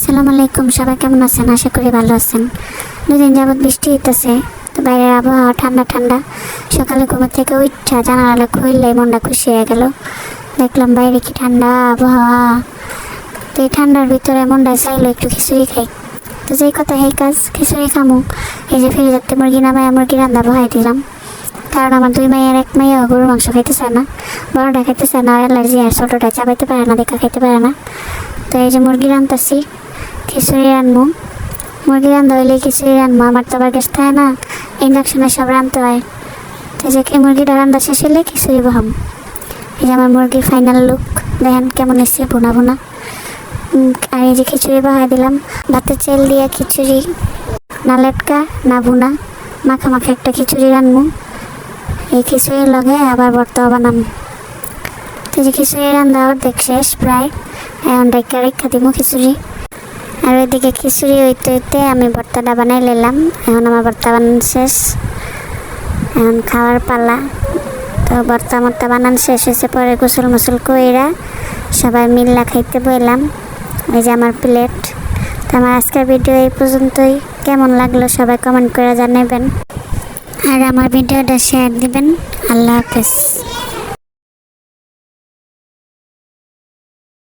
আসসালামু আলাইকুম, সবাই কেমন আছেন? আশা করি ভালো আছেন। দুদিন যাবৎ বৃষ্টি হইতেছে, তো বাইরের আবহাওয়া ঠান্ডা ঠান্ডা। সকালে ঘুমের থেকে উঠা জানালা খুললে মনটা খুশি হয়ে গেল। দেখলাম বাইরে কি ঠান্ডা আবহাওয়া। তো এই ঠান্ডার ভিতরে মনটা চাইলো একটু খিচুড়ি খাই। তো যেই কথা এই কাজ, খিচুড়ি খামু। এই যে ফিরে যাতে মুরগি নামায় মুরগি রান্না বহাই দিলাম। কারণ আমার দুই মাইয়ের এক মাইয়া গরুর মাংস খাইতে চায় না, বড়টা খাইতে চায় না অ্যালার্জি আর ছোটোটা চাবাইতে পারে না, দেখা খাইতে পারে না। তো এই যে মুরগি রান্তাছি খিচুড়ি রানবো মুরগি রান্ধা হইলে খিচুড়ি রানবো আমার তো আবার গ্যাস থাকে না। ইন্ডাকশনে সব রানতে হয়। তো যে মুরগিটা রান্না শেষ হলে খিচুড়ি বহাম এই যে আমার মুরগির ফাইনাল লুক দেখেন কেমন এসছে বোনা বোনা আর এই যে খিচুড়ি বহাই দিলাম। ভাতের চেল দিয়ে খিচুড়ি, না লেটকা, না বুনা মাখা মাখা একটা খিচুড়ি রানবো এই খিচুড়ির লগে আবার ভর্তা বানাম। তো যে খিচুড়ি রান্না অর্ধেক শেষ প্রায়। এখন ডাইকা রেখা দিব খিচুড়ি। আর ওইদিকে খিচুড়ি হইতে হইতে আমি ভর্তাটা বানাই নিলাম। এখন আমার ভর্তা বানানো শেষ। এখন খাওয়ার পালা। তো ভর্তা মর্তা বানান শেষ হয়েছে, পরে গোসল মোসল কইরা সবাই মিল্লা খাইতে বইলাম। এই যে আমার প্লেট তো আমার আজকের ভিডিও এই পর্যন্তই। কেমন লাগল সবাই কমেন্ট করে জানাবেন আর আমার ভিডিওটা শেয়ার দিবেন। আল্লাহ হাফেজ।